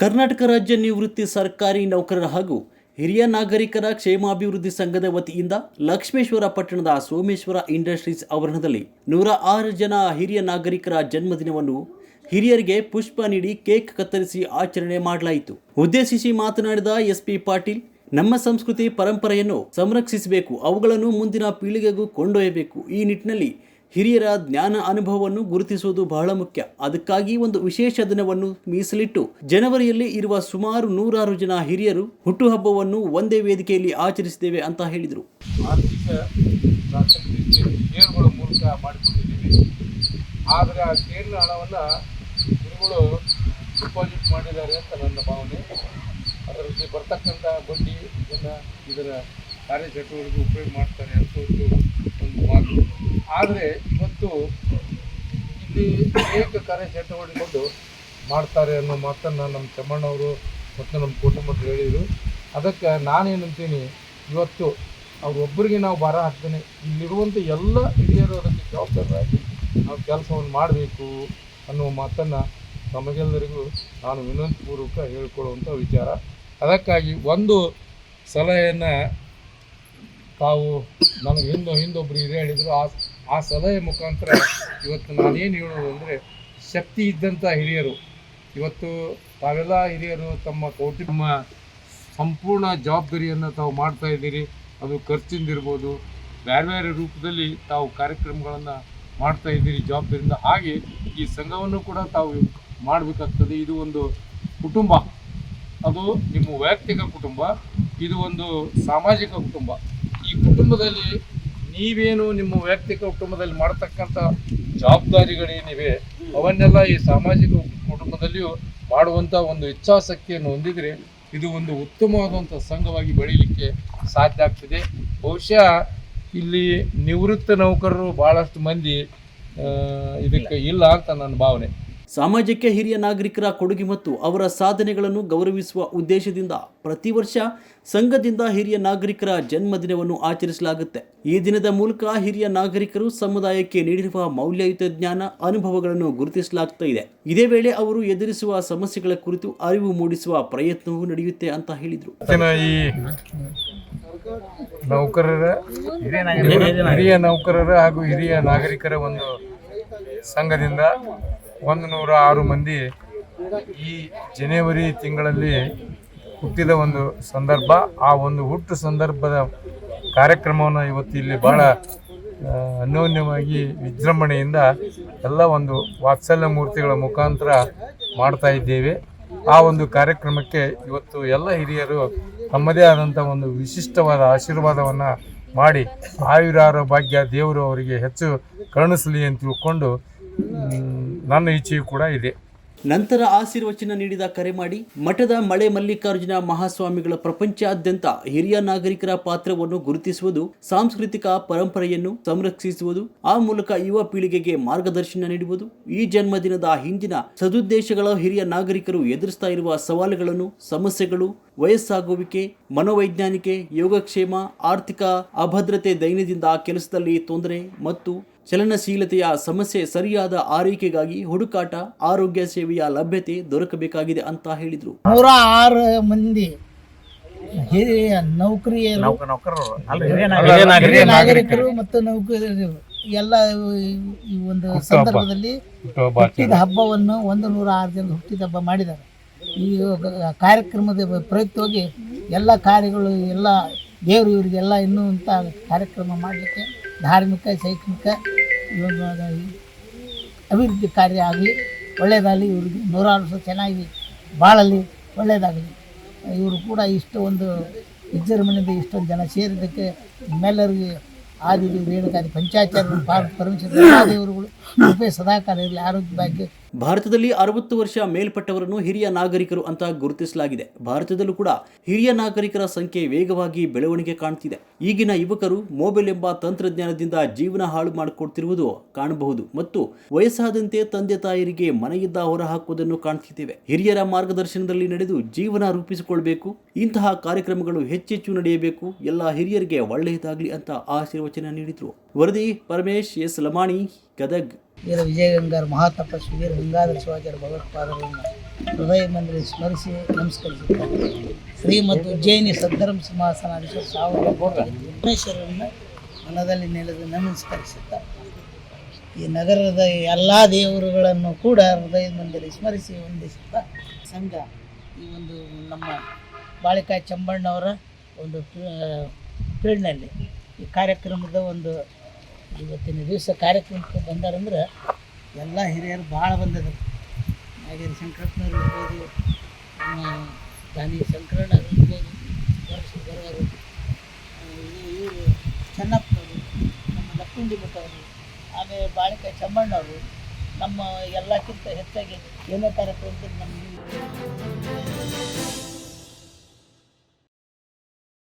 ಕರ್ನಾಟಕ ರಾಜ್ಯ ನಿವೃತ್ತಿ ಸರ್ಕಾರಿ ನೌಕರರ ಹಾಗೂ ಹಿರಿಯ ನಾಗರಿಕರ ಕ್ಷೇಮಾಭಿವೃದ್ಧಿ ಸಂಘದ ವತಿಯಿಂದ ಲಕ್ಷ್ಮೇಶ್ವರ ಪಟ್ಟಣದ ಸೋಮೇಶ್ವರ ಇಂಡಸ್ಟ್ರೀಸ್ ಆವರಣದಲ್ಲಿ ನೂರ ಆರು ಜನ ಹಿರಿಯ ನಾಗರಿಕರ ಜನ್ಮದಿನವನ್ನು ಹಿರಿಯರಿಗೆ ಪುಷ್ಪ ನೀಡಿ ಕೇಕ್ ಕತ್ತರಿಸಿ ಆಚರಣೆ ಮಾಡಲಾಯಿತು. ಉದ್ದೇಶಿಸಿ ಮಾತನಾಡಿದ ಎಸ್ಪಿ ಪಾಟೀಲ್, ನಮ್ಮ ಸಂಸ್ಕೃತಿ ಪರಂಪರೆಯನ್ನು ಸಂರಕ್ಷಿಸಬೇಕು, ಅವುಗಳನ್ನು ಮುಂದಿನ ಪೀಳಿಗೆಗೂ ಕೊಂಡೊಯ್ಯಬೇಕು. ಈ ನಿಟ್ಟಿನಲ್ಲಿ ಹಿರಿಯರ ಜ್ಞಾನ ಅನುಭವವನ್ನು ಗುರುತಿಸುವುದು ಬಹಳ ಮುಖ್ಯ. ಅದಕ್ಕಾಗಿ ಒಂದು ವಿಶೇಷ ದಿನವನ್ನು ಮೀಸಲಿಟ್ಟು ಜನವರಿಯಲ್ಲಿ ಇರುವ ಸುಮಾರು ನೂರಾರು ಜನ ಹಿರಿಯರು ಹುಟ್ಟುಹಬ್ಬವನ್ನು ಒಂದೇ ವೇದಿಕೆಯಲ್ಲಿ ಆಚರಿಸಿದ್ದೇವೆ ಅಂತ ಹೇಳಿದರು. ಆರ್ಥಿಕ ಮೂಲಕ ಆದರೆ ಆ ಷೇರಿನ ಹಣವನ್ನು ಗುರುಗಳು ಡಿಪಾಸಿಟ್ ಮಾಡಿದ್ದಾರೆ ಅಂತ ನನ್ನ ಭಾವನೆ. ಅದರಲ್ಲಿ ಬರ್ತಕ್ಕಂಥ ಬಡ್ಡಿ ಇದನ್ನು ಇದರ ಕಾರ್ಯಚಟುವಟಿಕೆ ಉಪಯೋಗ ಮಾಡ್ತಾರೆ ಅಂತ ಒಂದು ಒಂದು ಮಾತು ಆದರೆ ಇವತ್ತು ಇಲ್ಲಿ ಅನೇಕ ಕಾರ್ಯಚಟುವಟಿಕೆಗಳು ಮಾಡ್ತಾರೆ ಅನ್ನೋ ಮಾತನ್ನು ನಮ್ಮ ಚಮ್ಮಣ್ಣವರು ಮತ್ತು ನಮ್ಮ ಕುಟುಂಬಕ್ಕೆ ಹೇಳಿದರು. ಅದಕ್ಕೆ ನಾನೇನಂತೀನಿ ಇವತ್ತು ಅವರೊಬ್ಬರಿಗೆ ನಾವು ಭಾರ ಹಾಕ್ತೇನೆ. ಇಲ್ಲಿರುವಂಥ ಎಲ್ಲ ಹಿರಿಯರು ಅದಕ್ಕೆ ಜವಾಬ್ದಾರರಾಗಿ ನಾವು ಕೆಲಸವನ್ನು ಮಾಡಬೇಕು ಅನ್ನುವ ಮಾತನ್ನು ತಮಗೆಲ್ಲರಿಗೂ ನಾನು ವಿನಂತಿಪೂರ್ವಕ ಹೇಳ್ಕೊಳ್ಳುವಂಥ ವಿಚಾರ. ಅದಕ್ಕಾಗಿ ಒಂದು ಸಲಹೆಯನ್ನು ತಾವು ನನಗೆ ಹಿಂದೋ ಹಿಂದೊಬ್ಬರು ಹಿರಿಯ ಹೇಳಿದರು, ಆ ಆ ಸಲಹೆ ಮುಖಾಂತರ ಇವತ್ತು ನಾನೇನು ಹೇಳೋದು ಅಂದರೆ ಶಕ್ತಿ ಇದ್ದಂಥ ಹಿರಿಯರು. ಇವತ್ತು ತಾವೆಲ್ಲ ಹಿರಿಯರು ತಮ್ಮ ಕೌಟುಂಬ ಸಂಪೂರ್ಣ ಜವಾಬ್ದಾರಿಯನ್ನು ತಾವು ಮಾಡ್ತಾ ಇದ್ದೀರಿ. ಅದು ಖರ್ಚಿಂದಿರ್ಬೋದು. ಬೇರೆ ಬೇರೆ ರೂಪದಲ್ಲಿ ತಾವು ಕಾರ್ಯಕ್ರಮಗಳನ್ನು ಮಾಡ್ತಾ ಇದ್ದೀರಿ ಜವಾಬ್ದಾರಿಯಿಂದ. ಹಾಗೆ ಈ ಸಂಘವನ್ನು ಕೂಡ ತಾವು ಮಾಡಬೇಕಾಗ್ತದೆ. ಇದು ಒಂದು ಕುಟುಂಬ. ಅದು ನಿಮ್ಮ ವೈಯಕ್ತಿಕ ಕುಟುಂಬ. ಇದು ಒಂದು ಸಾಮಾಜಿಕ ಕುಟುಂಬ. ಕುಟುಂಬದಲ್ಲಿ ನೀವೇನು ನಿಮ್ಮ ವೈಯಕ್ತಿಕ ಕುಟುಂಬದಲ್ಲಿ ಮಾಡತಕ್ಕಂಥ ಜವಾಬ್ದಾರಿಗಳೇನಿವೆ ಅವನ್ನೆಲ್ಲ ಈ ಸಾಮಾಜಿಕ ಕುಟುಂಬದಲ್ಲಿಯೂ ಮಾಡುವಂಥ ಒಂದು ಇಚ್ಛಾಸಕ್ತಿಯನ್ನು ಹೊಂದಿದರೆ ಇದು ಒಂದು ಉತ್ತಮವಾದಂಥ ಸಂಘವಾಗಿ ಬೆಳೀಲಿಕ್ಕೆ ಸಾಧ್ಯ ಆಗ್ತದೆ. ಬಹುಶಃ ಇಲ್ಲಿ ನಿವೃತ್ತ ನೌಕರರು ಭಾಳಷ್ಟು ಮಂದಿ ಇದಕ್ಕೆ ಇಲ್ಲ ಅಂತ ನನ್ನ ಭಾವನೆ. ಸಮಾಜಕ್ಕೆ ಹಿರಿಯ ನಾಗರಿಕರ ಕೊಡುಗೆ ಮತ್ತು ಅವರ ಸಾಧನೆಗಳನ್ನು ಗೌರವಿಸುವ ಉದ್ದೇಶದಿಂದ ಪ್ರತಿ ವರ್ಷ ಸಂಘದಿಂದ ಹಿರಿಯ ನಾಗರಿಕರ ಜನ್ಮದಿನವನ್ನು ಆಚರಿಸಲಾಗುತ್ತೆ. ಈ ದಿನದ ಮೂಲಕ ಹಿರಿಯ ನಾಗರಿಕರು ಸಮುದಾಯಕ್ಕೆ ನೀಡಿರುವ ಮೌಲ್ಯಯುತ ಜ್ಞಾನ, ಅನುಭವಗಳನ್ನು ಗುರುತಿಸಲಾಗ್ತಾ ಇದೆ. ಇದೇ ವೇಳೆ ಅವರು ಎದುರಿಸುವ ಸಮಸ್ಯೆಗಳ ಕುರಿತು ಅರಿವು ಮೂಡಿಸುವ ಪ್ರಯತ್ನವೂ ನಡೆಯುತ್ತೆ ಅಂತ ಹೇಳಿದರು. ನೌಕರರ ಹಿರಿಯ ನೌಕರರ ಹಾಗೂ ಹಿರಿಯ ನಾಗರಿಕರ ಒಂದು ಸಂಘದಿಂದ ಒಂದು ನೂರ ಆರು ಮಂದಿ ಈ ಜನವರಿ ತಿಂಗಳಲ್ಲಿ ಹುಟ್ಟಿದ ಒಂದು ಸಂದರ್ಭ. ಆ ಒಂದು ಹುಟ್ಟು ಸಂದರ್ಭದ ಕಾರ್ಯಕ್ರಮವನ್ನು ಇವತ್ತು ಇಲ್ಲಿ ಬಹಳ ಅನ್ಯೋನ್ಯವಾಗಿ ವಿಜೃಂಭಣೆಯಿಂದ ಎಲ್ಲ ಒಂದು ವಾತ್ಸಲ್ಯ ಮೂರ್ತಿಗಳ ಮುಖಾಂತರ ಮಾಡ್ತಾ ಇದ್ದೇವೆ. ಆ ಒಂದು ಕಾರ್ಯಕ್ರಮಕ್ಕೆ ಇವತ್ತು ಎಲ್ಲ ಹಿರಿಯರು ತಮ್ಮದೇ ಆದಂಥ ಒಂದು ವಿಶಿಷ್ಟವಾದ ಆಶೀರ್ವಾದವನ್ನು ಮಾಡಿ, ಆಯುರಾರೋಗ್ಯ ದೇವರು ಅವರಿಗೆ ಹೆಚ್ಚು ಕರುಣಿಸಲಿ ಅಂತ ತಿಳ್ಕೊಂಡು ನನ್ನ ಇಚ್ಛೆಯೂ ಕೂಡ ಇದೆ. ನಂತರ ಆಶೀರ್ವಚನ ನೀಡಿದ ಕರೆ ಮಾಡಿ, ಮಠದ ಮಳೆ ಮಲ್ಲಿಕಾರ್ಜುನ ಮಹಾಸ್ವಾಮಿಗಳ ಪ್ರಪಂಚಾದ್ಯಂತ ಹಿರಿಯ ನಾಗರಿಕರ ಪಾತ್ರವನ್ನು ಗುರುತಿಸುವುದು, ಸಾಂಸ್ಕೃತಿಕ ಪರಂಪರೆಯನ್ನು ಸಂರಕ್ಷಿಸುವುದು, ಆ ಮೂಲಕ ಯುವ ಪೀಳಿಗೆಗೆ ಮಾರ್ಗದರ್ಶನ ನೀಡುವುದು, ಈ ಜನ್ಮದಿನದ ಹಿಂದಿನ ಸದುದ್ದೇಶಗಳ ಹಿರಿಯ ನಾಗರಿಕರು ಎದುರಿಸ್ತಾ ಇರುವ ಸವಾಲುಗಳನ್ನು, ಸಮಸ್ಯೆಗಳು ವಯಸ್ಸಾಗುವಿಕೆ ಮನೋವೈಜ್ಞಾನಿಕೆ ಯೋಗಕ್ಷೇಮ ಆರ್ಥಿಕ ಅಭದ್ರತೆ ದೈನದಿಂದ ಕೆಲಸದಲ್ಲಿ ತೊಂದರೆ ಮತ್ತು ಚಲನಶೀಲತೆಯ ಸಮಸ್ಯೆ ಸರಿಯಾದ ಆರೈಕೆಗಾಗಿ ಹುಡುಕಾಟ ಆರೋಗ್ಯ ಸೇವೆಯ ಲಭ್ಯತೆ ದೊರಕಬೇಕಾಗಿದೆ ಅಂತ ಹೇಳಿದರು. ನೂರ ಆರು ಮಂದಿ ಹಿರಿಯ ನೌಕರಿಯರು ಹಿರಿಯ ನಾಗರಿಕರು. ಮತ್ತು ನೌಕರಿ ಎಲ್ಲ ಈ- ಈ ಒಂದು ಸಂದರ್ಭದಲ್ಲಿ ಹುಟ್ಟಿದ ಹಬ್ಬವನ್ನು ಒಂದು ನೂರ ಆರು ಜನ ಹುಟ್ಟಿದ ಹಬ್ಬ ಮಾಡಿದ್ದಾರೆ. ಈ ಕಾರ್ಯಕ್ರಮದ ಪ್ರಯುಕ್ತವಾಗಿ ಎಲ್ಲ ಕಾರ್ಯಗಳು, ಎಲ್ಲ ದೇವರು ಇವರಿಗೆಲ್ಲ ಇನ್ನೂ ಅಂತ ಕಾರ್ಯಕ್ರಮ ಮಾಡಲಿಕ್ಕೆ ಧಾರ್ಮಿಕ, ಶೈಕ್ಷಣಿಕ ಅಭಿವೃದ್ಧಿ ಕಾರ್ಯ ಆಗಲಿ, ಒಳ್ಳೆಯದಾಗಲಿ, ಇವ್ರಿಗೆ ನೂರಾರು ವರ್ಷ ಚೆನ್ನಾಗಿ ಬಾಳಲಿ, ಒಳ್ಳೆಯದಾಗಲಿ. ಇವರು ಕೂಡ ಇಷ್ಟು ಒಂದು ವಿಜೃಂಭಣೆಯಿಂದ ಇಷ್ಟೊಂದು ಜನ ಸೇರಿದ್ದಕ್ಕೆ ನಿಮ್ಮೆಲ್ಲರಿಗೆ ಆದಿದೇವಿ ರೇಣುಕಾದಿ ಪಂಚಾಚಾರ್ಯ ಭಾರತ ಪರಮೇಶ್ವರ ದೇವರುಗಳು ಕೃಪೆ ಸದಾಕಾಲ ಇರಲಿ, ಆರೋಗ್ಯ ಭಾಗ್ಯ ಭಾರತದಲ್ಲಿ ಅರವತ್ತು ವರ್ಷ ಮೇಲ್ಪಟ್ಟವರನ್ನು ಹಿರಿಯ ನಾಗರಿಕರು ಅಂತ ಗುರುತಿಸಲಾಗಿದೆ. ಭಾರತದಲ್ಲೂ ಕೂಡ ಹಿರಿಯ ನಾಗರಿಕರ ಸಂಖ್ಯೆ ವೇಗವಾಗಿ ಬೆಳವಣಿಗೆ ಕಾಣ್ತಿದೆ. ಈಗಿನ ಯುವಕರು ಮೊಬೈಲ್ ಎಂಬ ತಂತ್ರಜ್ಞಾನದಿಂದ ಜೀವನ ಹಾಳು ಮಾಡಿಕೊಡ್ತಿರುವುದು ಕಾಣಬಹುದು ಮತ್ತು ವಯಸ್ಸಾದಂತೆ ತಂದೆ ತಾಯರಿಗೆ ಮನೆಯಿಂದ ಹೊರಹಾಕುವುದನ್ನು ಕಾಣ್ತಿದ್ದೇವೆ. ಹಿರಿಯರ ಮಾರ್ಗದರ್ಶನದಲ್ಲಿ ನಡೆದು ಜೀವನ ರೂಪಿಸಿಕೊಳ್ಬೇಕು, ಇಂತಹ ಕಾರ್ಯಕ್ರಮಗಳು ಹೆಚ್ಚೆಚ್ಚು ನಡೆಯಬೇಕು, ಎಲ್ಲ ಹಿರಿಯರಿಗೆ ಒಳ್ಳೆಯದಾಗಲಿ ಅಂತ ಆಶೀರ್ವಚನ ನೀಡಿದರು. ವರದಿ ಪರಮೇಶ್ ಎಸ್ ಲಮಾಣಿ, ಗದಗ್. ವೀರ ವಿಜಯಗಂಗಾರ ಮಹಾತಪಸ್ವಿ ವೀರ ಗಂಗಾಧರ ಶಿವಾಚಾರ್ಯ ಭಗವತ್ಪಾದರನ್ನು ಹೃದಯ ಮಂದಿರ ಸ್ಮರಿಸಿ ನಮಸ್ಕರಿಸುತ್ತಾರೆ ಮತ್ತು ಉಜ್ಜಯಿನಿ ಸದ್ಧರ್ಮ ಸಿಂಹಾಸನಾಧೀಶ್ವರ ಸಾವಿರ ವಿಘ್ನೇಶ್ವರರನ್ನು ಮನದಲ್ಲಿ ನೆಲೆದು ನಮಸ್ಕರಿಸುತ್ತಾರೆ ಈ ನಗರದ ಎಲ್ಲ ದೇವರುಗಳನ್ನು ಕೂಡ ಹೃದಯ ಮಂದಿರ ಸ್ಮರಿಸಿ ವಂದಿಸುತ್ತಾ ಸಂಘ ಈ ಒಂದು ನಮ್ಮ ಬಾಳಿಕಾಯಿ ಚಂಬಣ್ಣವರ ಒಂದು ಫೀಲ್ಡ್ನಲ್ಲಿ ಈ ಕಾರ್ಯಕ್ರಮದ ಒಂದು ಇವತ್ತಿನ ದಿವಸ ಕಾರ್ಯಕ್ರಮಕ್ಕೆ ಬಂದಾರಂದ್ರೆ ಎಲ್ಲ ಹಿರಿಯರು ಭಾಳ ಬಂದಿದ್ರು. ನಾಗೇರಿ ಶಂಕರಪ್ಪನವ್ರು ಇರ್ಬೋದು, ನಮ್ಮ ದಾನಿ ಶಂಕರಣ್ಣವ್ರು ಇರ್ಬೋದು ವರ್ಷ ಬರೋರು ಇವರು ಚೆನ್ನಪ್ಪನವರು, ನಮ್ಮ ಲಕ್ಕುಂಡಿ ಮಠವರು ಆಮೇಲೆ ಬಾಳಿಕ ಚಮ್ಮಣ್ಣವರು, ನಮ್ಮ ಎಲ್ಲಕ್ಕಿಂತ ಹೆಚ್ಚಾಗಿ ಏನೋ ಕಾರ್ಯಕ್ರಮದಲ್ಲಿ ನಮ್ಮ